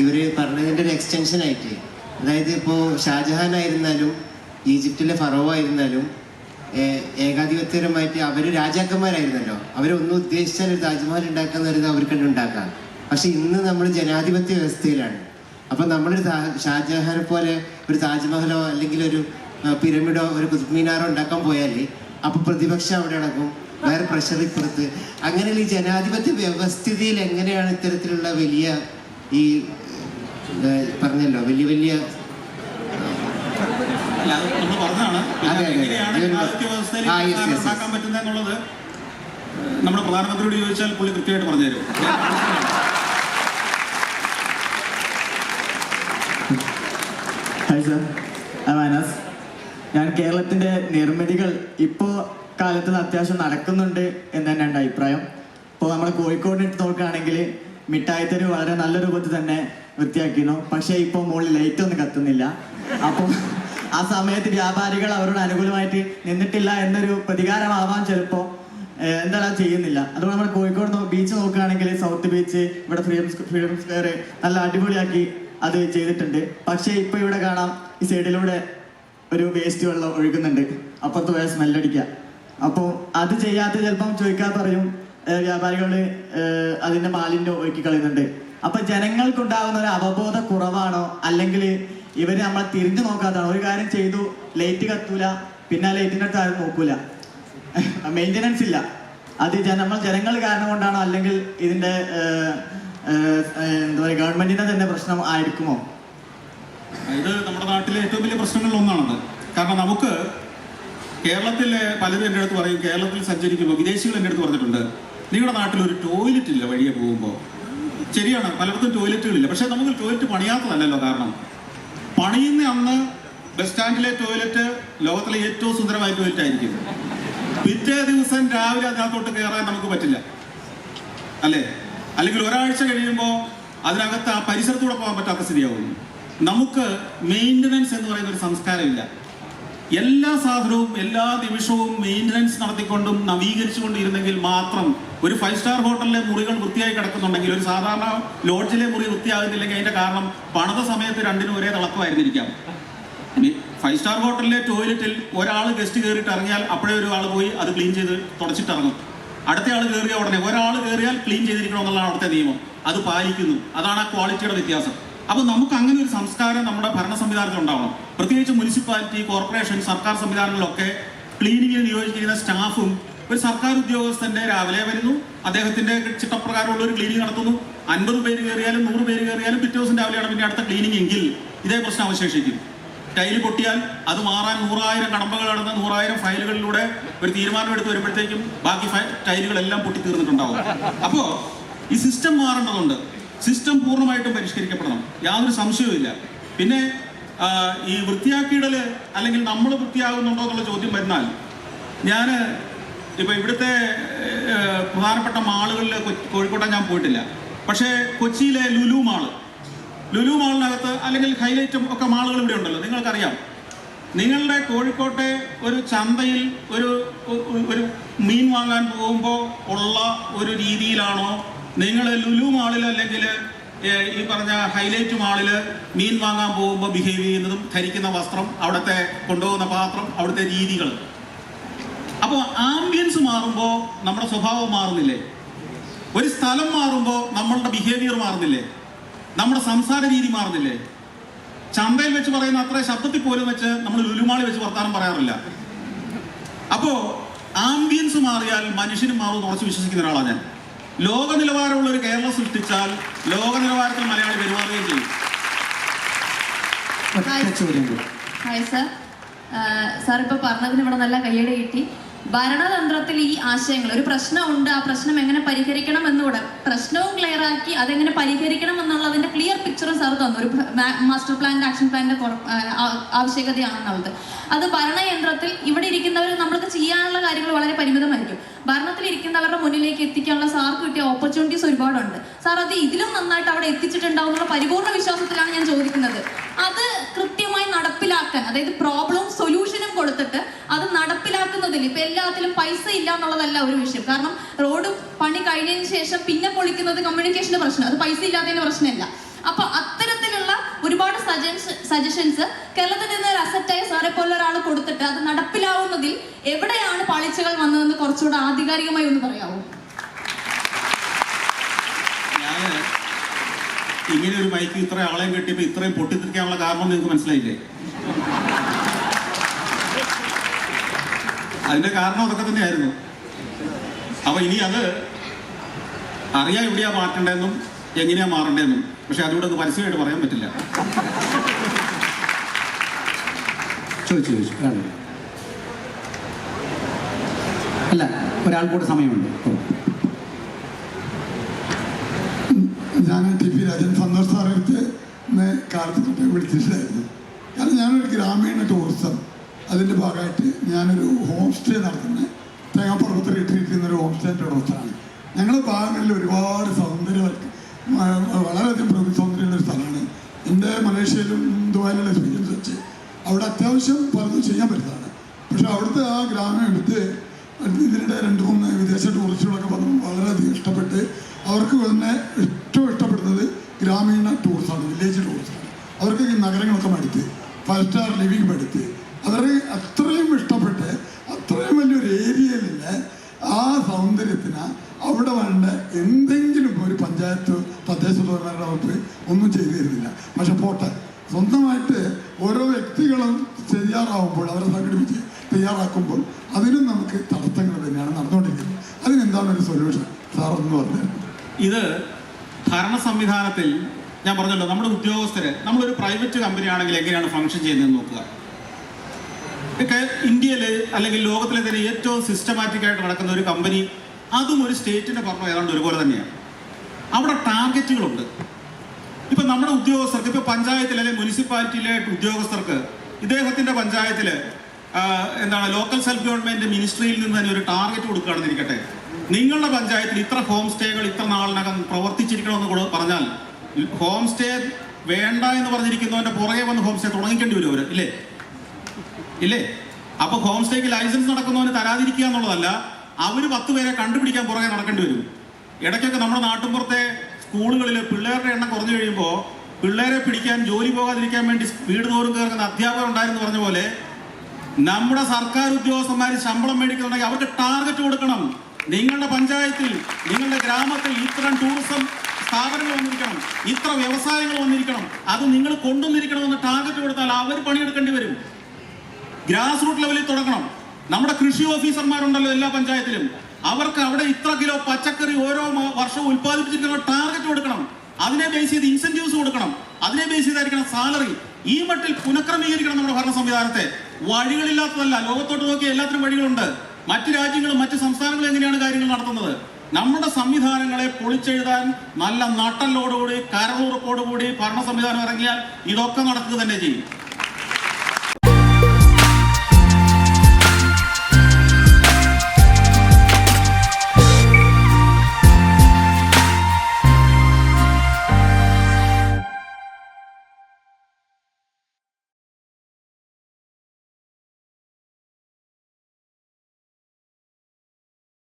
ഇവർ പറഞ്ഞതിന്റെ ഒരു എക്സ്റ്റൻഷൻ ആയിട്ട്. അതായത് ഇപ്പോൾ ഷാജഹാൻ ആയിരുന്നാലും ഈജിപ്തിലെ ഫറോ ആയിരുന്നാലും ഏകാധിപത്യപരമായിട്ട് അവർ രാജാക്കന്മാരായിരുന്നല്ലോ. അവരൊന്നും ഉദ്ദേശിച്ചാൽ ഒരു താജ്മഹൽ ഉണ്ടാക്കാന്ന് പറയുന്നത് അവർക്ക് തന്നെ ഉണ്ടാക്കാം. പക്ഷെ ഇന്ന് നമ്മൾ ജനാധിപത്യ വ്യവസ്ഥയിലാണ്. അപ്പൊ നമ്മളൊരു ഷാജഹാനെ പോലെ ഒരു താജ്മഹലോ അല്ലെങ്കിൽ ഒരു പിരമിഡോ ഒരു കുതുബ് മിനാറോ ഉണ്ടാക്കാൻ പോയാൽ അപ്പൊ പ്രതിപക്ഷം അവിടെ അടക്കും വേറെ പ്രഷറിപ്പുറത്ത് അങ്ങനെയുള്ള ഈ ജനാധിപത്യ വ്യവസ്ഥിതിയിൽ എങ്ങനെയാണ് ഇത്തരത്തിലുള്ള വലിയ ഈ പറഞ്ഞല്ലോ വലിയ വലിയ നമ്മുടെ പ്രധാനമന്ത്രിയോട് ചോദിച്ചാൽ പുള്ളി കൃത്യമായിട്ട് പറഞ്ഞു തരും ഹായ് സർ അനാസ് ഞാൻ കേരളത്തിന്റെ നിർമ്മിതികൾ ഇപ്പോ കാലത്ത് അത്യാവശ്യം നടക്കുന്നുണ്ട് എന്ന് തന്നെ എന്റെ അഭിപ്രായം. ഇപ്പോൾ നമ്മൾ കോഴിക്കോട് എടുത്ത് നോക്കുകയാണെങ്കിൽ മിഠായിത്തരി വളരെ നല്ല രൂപത്തിൽ തന്നെ വൃത്തിയാക്കിയിരുന്നു. പക്ഷേ ഇപ്പോൾ മുകളിൽ ലൈറ്റ് ഒന്നും കത്തുന്നില്ല. അപ്പോൾ ആ സമയത്ത് വ്യാപാരികൾ അവരോട് അനുകൂലമായിട്ട് നിന്നിട്ടില്ല എന്നൊരു പ്രതികാരമാവാൻ ചിലപ്പോൾ എന്തായാലും ചെയ്യുന്നില്ല. അതുകൊണ്ട് നമ്മുടെ കോഴിക്കോട് ബീച്ച് നോക്കുകയാണെങ്കിൽ സൗത്ത് ബീച്ച് ഇവിടെ ഫ്രീഡം ഫ്രീഡം സ്ക്വയർ നല്ല അടിപൊളിയാക്കി അത് ചെയ്തിട്ടുണ്ട്. പക്ഷേ ഇപ്പൊ ഇവിടെ കാണാം ഈ സൈഡിലൂടെ ഒരു വേസ്റ്റ് വെള്ളം ഒഴുകുന്നുണ്ട്. അപ്പുറത്ത് പോയ സ്മെല്ലടിക്കുക അപ്പോൾ അത് ചെയ്യാത്ത ചിലപ്പം ചോദിക്കാൻ പറയും ഏഹ് അതിന്റെ മാലിന്യം ഒഴുക്കി കളയുന്നുണ്ട്. അപ്പൊ ജനങ്ങൾക്കുണ്ടാകുന്ന ഒരു അവബോധ കുറവാണോ? അല്ലെങ്കിൽ ഇവർ നമ്മളെ തിരിഞ്ഞു നോക്കാത്തതാണ്? ഒരു കാര്യം ചെയ്തു ലൈറ്റ് കത്തൂല പിന്നെ ലൈറ്റിന്റെ അടുത്ത് ആരും നോക്കൂല. മെയിന്റനൻസ് ഇല്ല. അത് നമ്മൾ ജനങ്ങൾ കാരണം കൊണ്ടാണോ? അല്ലെങ്കിൽ ഇതിന്റെ എന്താ പറയുക ഗവൺമെന്റിന്റെ തന്നെ പ്രശ്നം ആയിരിക്കുമോ? ഇത് നമ്മുടെ നാട്ടിലെ ഏറ്റവും വലിയ പ്രശ്നങ്ങളിൽ ഒന്നാണത്. കാരണം നമുക്ക് കേരളത്തിലെ പലരും എന്റെ അടുത്ത് പറയും കേരളത്തിൽ സഞ്ചരിക്കുമ്പോൾ വിദേശികൾ എന്റെ അടുത്ത് പറഞ്ഞിട്ടുണ്ട് നിങ്ങളുടെ നാട്ടിൽ ഒരു ടോയ്ലറ്റ് ഇല്ല വഴിയെ പോകുമ്പോൾ ശരിയാണ് പലയിടത്തും ടോയ്ലറ്റുകളില്ല പക്ഷെ നമുക്ക് ടോയ്ലറ്റ് പണിയാത്തതല്ലല്ലോ കാരണം. പണിയുന്ന അന്ന് ബസ് സ്റ്റാൻഡിലെ ടോയ്ലറ്റ് ലോകത്തിലെ ഏറ്റവും സുന്ദരമായ ടോയ്ലറ്റ് ആയിരിക്കും. പിറ്റേ ദിവസം രാവിലെ അതിനകത്തോട്ട് കയറാൻ നമുക്ക് പറ്റില്ല. അല്ലേ? അല്ലെങ്കിൽ ഒരാഴ്ച കഴിയുമ്പോൾ അതിനകത്ത് ആ പരിസരത്തൂടെ പോകാൻ പറ്റാത്ത സ്ഥിതിയാവും. നമുക്ക് മെയിന്റനൻസ് എന്ന് പറയുന്ന ഒരു സംസ്കാരമില്ല. എല്ലാ സാധനവും എല്ലാ നിമിഷവും മെയിന്റനൻസ് നടത്തിക്കൊണ്ടും നവീകരിച്ചുകൊണ്ടും മാത്രം ഒരു ഫൈവ് സ്റ്റാർ ഹോട്ടലിലെ മുറികൾ വൃത്തിയായി കിടക്കുന്നുണ്ടെങ്കിൽ ഒരു സാധാരണ ലോഡ്ജിലെ മുറി വൃത്തിയാകുന്നില്ലെങ്കിൽ അതിന്റെ കാരണം പണിത സമയത്ത് രണ്ടിനും ഒരേ തിളക്കമായിരുന്നിരിക്കാം. ഫൈവ് സ്റ്റാർ ഹോട്ടലിലെ ടോയ്ലറ്റിൽ ഒരാൾ ഗസ്റ്റ് കയറിയിട്ട് ഇറങ്ങിയാൽ അപ്പോഴേ ഒരാൾ പോയി അത് ക്ലീൻ ചെയ്ത് തുടച്ചിട്ട് ഇറങ്ങും അടുത്ത ആൾ കയറിയ ഉടനെ ഒരാൾ കയറിയാൽ ക്ലീൻ ചെയ്തിരിക്കണം എന്നുള്ളതാണ് അവിടുത്തെ നിയമം. അത് പാലിക്കുന്നു. അതാണ് ആ ക്വാളിറ്റിയുടെ വ്യത്യാസം. അപ്പോൾ നമുക്ക് അങ്ങനെ ഒരു സംസ്കാരം നമ്മുടെ ഭരണ സംവിധാനത്തിൽ ഉണ്ടാവണം. പ്രത്യേകിച്ച് മുനിസിപ്പാലിറ്റി കോർപ്പറേഷൻ സർക്കാർ സംവിധാനങ്ങളിലൊക്കെ ക്ലീനിങ്ങിന് നിയോജിച്ചിരിക്കുന്ന സ്റ്റാഫും ഒരു സർക്കാർ ഉദ്യോഗസ്ഥന്റെ രാവിലെ വരുന്നു. അദ്ദേഹത്തിന്റെ ചിട്ടപ്രകാരമുള്ള ഒരു ക്ലീനിങ് നടത്തുന്നു. അൻപത് പേര് കയറിയാലും നൂറ് പേര് കയറിയാലും പിറ്റേ ദിവസം രാവിലെയാണ് പിന്നെ അടുത്ത ക്ലീനിങ് എങ്കിൽ ഇതേ പ്രശ്നം അവശേഷിക്കും. ടൈൽ പൊട്ടിയാൽ അത് മാറാൻ നൂറായിരം കടമ്പകൾ നടന്ന് നൂറായിരം ഫയലുകളിലൂടെ ഒരു തീരുമാനം എടുത്ത് വരുമ്പോഴത്തേക്കും ബാക്കി ഫയൽ ടൈലുകളെല്ലാം പൊട്ടി തീർന്നിട്ടുണ്ടാവും അപ്പോൾ ഈ സിസ്റ്റം മാറേണ്ടതുണ്ട്. സിസ്റ്റം പൂർണമായിട്ടും പരിഷ്കരിക്കപ്പെടണം. യാതൊരു സംശയവുമില്ല. പിന്നെ ഈ വൃത്തിയാക്കിയിടൽ അല്ലെങ്കിൽ നമ്മൾ വൃത്തിയാകുന്നുണ്ടോ എന്നുള്ള ചോദ്യം വരുന്നാൽ ഞാൻ ഇപ്പം ഇവിടുത്തെ പ്രധാനപ്പെട്ട മാളുകളിൽ കോഴിക്കോട്ടെ ഞാൻ പോയിട്ടില്ല. പക്ഷേ കൊച്ചിയിലെ ലുലു മാൾ. ലുലു മാളിനകത്ത് അല്ലെങ്കിൽ ഹൈലൈറ്റും ഒക്കെ മാളുകൾ ഇവിടെ ഉണ്ടല്ലോ. നിങ്ങൾക്കറിയാം. നിങ്ങളുടെ കോഴിക്കോട്ടെ ഒരു ചന്തയിൽ ഒരു- ഒരു മീൻ വാങ്ങാൻ പോകുമ്പോൾ ഉള്ള ഒരു രീതിയിലാണോ നിങ്ങൾ ലുലു മാളിൽ അല്ലെങ്കിൽ ഈ പറഞ്ഞ ഹൈലൈറ്റ് മാളിൽ മീൻ വാങ്ങാൻ പോകുമ്പോൾ ബിഹേവ് ചെയ്യുന്നതും ധരിക്കുന്ന വസ്ത്രം അവിടുത്തെ കൊണ്ടുപോകുന്ന പാത്രം അവിടുത്തെ രീതികൾ അപ്പോൾ ആംബിയൻസ് മാറുമ്പോൾ നമ്മുടെ സ്വഭാവം മാറുന്നില്ലേ? ഒരു സ്ഥലം മാറുമ്പോൾ നമ്മളുടെ ബിഹേവിയർ മാറുന്നില്ലേ? നമ്മുടെ സംസാര രീതി മാറുന്നില്ലേ? ചന്തയിൽ വെച്ച് പറയുന്ന അത്ര ശബ്ദത്തിൽ പോലും വെച്ച് നമ്മൾ ലുലുമാളി വെച്ച് വർത്താനം പറയാറില്ല. അപ്പോൾ ആംബിയൻസ് മാറിയാൽ മനുഷ്യനും മാറും എന്ന് ഉറച്ച് വിശ്വസിക്കുന്ന ഒരാളാണ് ഞാൻ. ലോക നിലവാരമുള്ള ഒരു കേരളം സൃഷ്ടിച്ചാൽ ലോക നിലവാരത്തിൽ മലയാളി പെരുമാറുകയും ചെയ്യും. ചോദ്യം സാർ ഇപ്പൊ പറഞ്ഞതിന് ഇവിടെ നല്ല കയ്യടി കിട്ടി. ഭരണതന്ത്രത്തിൽ ഈ ആശയങ്ങൾ ഒരു പ്രശ്നമുണ്ട് ആ പ്രശ്നം എങ്ങനെ പരിഹരിക്കണം എന്നുകൂടെ പ്രശ്നവും ക്ലിയർ ആക്കി അതെങ്ങനെ പരിഹരിക്കണം എന്നുള്ളതിന്റെ ക്ലിയർ പിക്ചറും സാർ തന്നു. ഒരു മാസ്റ്റർ പ്ലാനിന്റെ ആക്ഷൻ പ്ലാനിന്റെ ആവശ്യകതയാണെന്നുള്ളത് അത് ഭരണയന്ത്രത്തിൽ ഇവിടെ ഇരിക്കുന്നവർ നമ്മൾക്ക് ചെയ്യാനുള്ള കാര്യങ്ങൾ വളരെ പരിമിതമായിരിക്കും. ഭരണത്തിൽ ഇരിക്കുന്നവരുടെ മുന്നിലേക്ക് എത്തിക്കാനുള്ള സാർക്ക് കിട്ടിയ ഓപ്പർച്യൂണിറ്റീസ് ഒരുപാടുണ്ട്. സാർ അത് ഇതിലും നന്നായിട്ട് അവിടെ എത്തിച്ചിട്ടുണ്ടാവും എന്നുള്ള പരിപൂർണ വിശ്വാസത്തിലാണ് ഞാൻ ചോദിക്കുന്നത്. അത് കൃത്യമായി നടപ്പിലാക്കാൻ അതായത് പ്രോബ്ലം സൊല്യൂഷനും കൊടുത്തിട്ട് അത് നടപ്പിലാക്കുന്നതിൽ ഇപ്പൊ എല്ലാത്തിലും പൈസ ഇല്ല എന്നുള്ളതല്ല ഒരു വിഷയം. കാരണം റോഡ് പണി കഴിഞ്ഞതിന് ശേഷം പിന്നെ പൊളിക്കുന്നത് കമ്മ്യൂണിക്കേഷന്റെ പ്രശ്നം. അത് പൈസ ഇല്ലാത്തതിന്റെ പ്രശ്നമല്ല. അപ്പൊ അത്തരത്തിലുള്ള ഒരുപാട് സജഷൻസ് കേരളത്തിൽ നിന്ന് ഒരു അസറ്റായ സാറെ പോലെ ഒരാൾ കൊടുത്തിട്ട് അത് നടപ്പിലാവുന്നതിൽ എവിടെയാണ് പാളിച്ചകൾ വന്നതെന്ന് കുറച്ചുകൂടെ ആധികാരികമായി ഒന്ന് പറയാമോ ഇങ്ങനെ ഒരു മൈക്ക് ഇത്ര ആളെയും കെട്ടിയപ്പോൾ ഇത്രയും പൊട്ടിത്തിരിക്കാനുള്ള കാരണം നിങ്ങൾക്ക് മനസ്സിലായില്ലേ? അതിന്റെ കാരണം അതൊക്കെ തന്നെയായിരുന്നു. അപ്പൊ ഇനി അത് അറിയാൻ എവിടെയാ മാറ്റേണ്ടതെന്നും എങ്ങനെയാ മാറേണ്ടതെന്നും. പക്ഷെ ഒന്ന് പരസ്യമായിട്ട് പറയാൻ പറ്റില്ല. ചോദിച്ചു ചോദിച്ചു. അല്ല ഒരാൾ സമയമുണ്ട്. ഞാൻ ടി പി രാജൻ സന്തോഷ് ഇന്ന് കാലത്ത് വിളിച്ചിട്ടുണ്ടായിരുന്നു. കാരണം ഞാനൊരു ഗ്രാമീണ ടൂറിസം അതിന്റെ ഭാഗമായിട്ട് ഞാനൊരു ഹോം സ്റ്റേ നടത്തുന്ന. തേങ്ങാപ്പുറത്ത് ഇട്ടിരിക്കുന്ന ഒരു ഹോം സ്റ്റേന്റെ ഉടമസ്ഥനാണ്. ഞങ്ങളുടെ ഭാഗങ്ങളിൽ ഒരുപാട് സൗന്ദര്യവൽക്ക മ- വളരെയധികം പ്രകൃതി സൗന്ദര്യമുള്ള ഒരു സ്ഥലമാണ്. എന്റെ മലേഷ്യയിലും ദുബായിലുള്ള എക്സ്പീരിയൻസ് വെച്ച്. അവിടെ അത്യാവശ്യം പലതും ചെയ്യാൻ പറ്റുന്നതാണ്. പക്ഷേ അവിടുത്തെ ആ ഗ്രാമം എടുത്ത് ഇതിനിടെ രണ്ട് മൂന്ന് വിദേശ ടൂറിസ്റ്റുകളൊക്കെ വന്നു വളരെയധികം ഇഷ്ടപ്പെട്ട് അവർക്ക് തന്നെ ഏറ്റവും ഇഷ്ടപ്പെടുന്നത് ഗ്രാമീണ ടൂറിസമാണ് വില്ലേജ് ടൂറിസമാണ് അവർക്ക് നഗരങ്ങളൊക്കെ മടുത്ത്. ഫൈവ് സ്റ്റാർ ലിവിങ് മടുത്ത് അവർ അത്രയും ഇഷ്ടപ്പെട്ട് അത്രയും വലിയൊരു ഏരിയയിലുള്ള ആ സൗന്ദര്യത്തിന് അവിടെ വേണ്ട എന്തെങ്കിലും ഒരു പഞ്ചായത്ത് തദ്ദേശ സ്വയംഭരണ വകുപ്പ് ഒന്നും ചെയ്തു തരുന്നില്ല പക്ഷെ പോട്ടെ സ്വന്തമായിട്ട് ഓരോ വ്യക്തികളും തയ്യാറാവുമ്പോൾ അവരെ സംഘടിപ്പിച്ച് തയ്യാറാക്കുമ്പോൾ അതിനും നമുക്ക് തടസ്സങ്ങൾ തന്നെയാണ് നടന്നുകൊണ്ടിരിക്കുന്നത്. അതിനെന്താണ് ഒരു സൊല്യൂഷൻ സാറൊന്ന് പറഞ്ഞത് ഇത് ഭരണ സംവിധാനത്തിൽ ഞാൻ പറഞ്ഞല്ലോ നമ്മുടെ ഉദ്യോഗസ്ഥര് നമ്മളൊരു പ്രൈവറ്റ് കമ്പനി ആണെങ്കിൽ എങ്ങനെയാണ് ഫംഗ്ഷൻ ചെയ്യുന്നതെന്ന് നോക്കുക. ഒക്കെ ഇന്ത്യയിൽ അല്ലെങ്കിൽ ലോകത്തിലെ തന്നെ ഏറ്റവും സിസ്റ്റമാറ്റിക് ആയിട്ട് നടക്കുന്ന ഒരു കമ്പനി അതും ഒരു സ്റ്റേറ്റിന്റെ ഭരണം ഏതാണ്ട് ഒരുപോലെ തന്നെയാണ്. അവിടെ ടാർഗറ്റുകളുണ്ട് ഇപ്പൊ നമ്മുടെ ഉദ്യോഗസ്ഥർക്ക് ഇപ്പൊ പഞ്ചായത്തിൽ അല്ലെങ്കിൽ മുനിസിപ്പാലിറ്റിയിലെ ഉദ്യോഗസ്ഥർക്ക് ഇദ്ദേഹത്തിന്റെ പഞ്ചായത്തിൽ എന്താണ് ലോക്കൽ സെൽഫ് ഗവൺമെന്റ് മിനിസ്ട്രിയിൽ നിന്ന് തന്നെ ഒരു ടാർഗറ്റ് കൊടുക്കുകയാണെന്ന് ഇരിക്കട്ടെ നിങ്ങളുടെ പഞ്ചായത്തിൽ ഇത്ര ഹോം സ്റ്റേകൾ ഇത്ര നാളിനകം പ്രവർത്തിച്ചിരിക്കണമെന്ന് പറഞ്ഞാൽ ഹോം സ്റ്റേ വേണ്ട എന്ന് പറഞ്ഞിരിക്കുന്നവന്റെ പുറകെ വന്ന് ഹോം സ്റ്റേ തുടങ്ങിക്കേണ്ടി വരും അവർ ഇല്ലേ? ഇല്ലേ? അപ്പൊ ഹോം സ്റ്റേക്ക് ലൈസൻസ് നടക്കുന്നവന് തരാതിരിക്കുക എന്നുള്ളതല്ല അവർ പത്ത് പേരെ കണ്ടുപിടിക്കാൻ പുറകെ നടക്കേണ്ടി വരും. ഇടയ്ക്കൊക്കെ നമ്മുടെ നാട്ടിൻപുറത്തെ സ്കൂളുകളിൽ പിള്ളേരുടെ എണ്ണം കുറഞ്ഞു കഴിയുമ്പോൾ പിള്ളേരെ പിടിക്കാൻ ജോലി പോകാതിരിക്കാൻ വേണ്ടി വീട് തോറും കയറുന്ന അധ്യാപകർ ഉണ്ടായിരുന്നു പറഞ്ഞ പോലെ നമ്മുടെ സർക്കാർ ഉദ്യോഗസ്ഥന്മാർ ശമ്പളം മേടിക്കുന്നുണ്ടെങ്കിൽ അവർക്ക് ടാർഗറ്റ് കൊടുക്കണം. നിങ്ങളുടെ പഞ്ചായത്തിൽ നിങ്ങളുടെ ഗ്രാമത്തിൽ ഇത്തരം ടൂറിസം സ്ഥാപനങ്ങൾ വന്നിരിക്കണം. ഇത്ര വ്യവസായങ്ങൾ വന്നിരിക്കണം. അത് നിങ്ങൾ കൊണ്ടുവന്നിരിക്കണമെന്ന് ടാർഗറ്റ് കൊടുത്താൽ അവർ പണിയെടുക്കേണ്ടി വരും. ഗ്രാസ് റൂട്ട് ലെവലിൽ തുടങ്ങണം. നമ്മുടെ കൃഷി ഓഫീസർമാരുണ്ടല്ലോ എല്ലാ പഞ്ചായത്തിലും. അവർക്ക് അവിടെ ഇത്ര കിലോ പച്ചക്കറി ഓരോ വർഷവും ഉൽപ്പാദിപ്പിച്ചിട്ടുള്ള ടാർഗറ്റ് കൊടുക്കണം. അതിനെ ബേസ് ചെയ്ത് ഇൻസെന്റീവ്സ് കൊടുക്കണം. അതിനെ ബേസ് ചെയ്തായിരിക്കണം സാലറി ഈ മട്ടിൽ പുനഃക്രമീകരിക്കണം നമ്മുടെ ഭരണ സംവിധാനത്തെ. വഴികളില്ലാത്തതല്ല. ലോകത്തോട്ട് നോക്കിയ എല്ലാത്തിനും വഴികളുണ്ട്. മറ്റു രാജ്യങ്ങളും മറ്റു സംസ്ഥാനങ്ങളും എങ്ങനെയാണ് കാര്യങ്ങൾ നടത്തുന്നത്? നമ്മുടെ സംവിധാനങ്ങളെ പൊളിച്ചെഴുതാൻ നല്ല നട്ടലോടുകൂടി കരളുറപ്പോടുകൂടി ഭരണ സംവിധാനം ഇറങ്ങിയാൽ ഇതൊക്കെ നടക്കുക തന്നെ ചെയ്യും.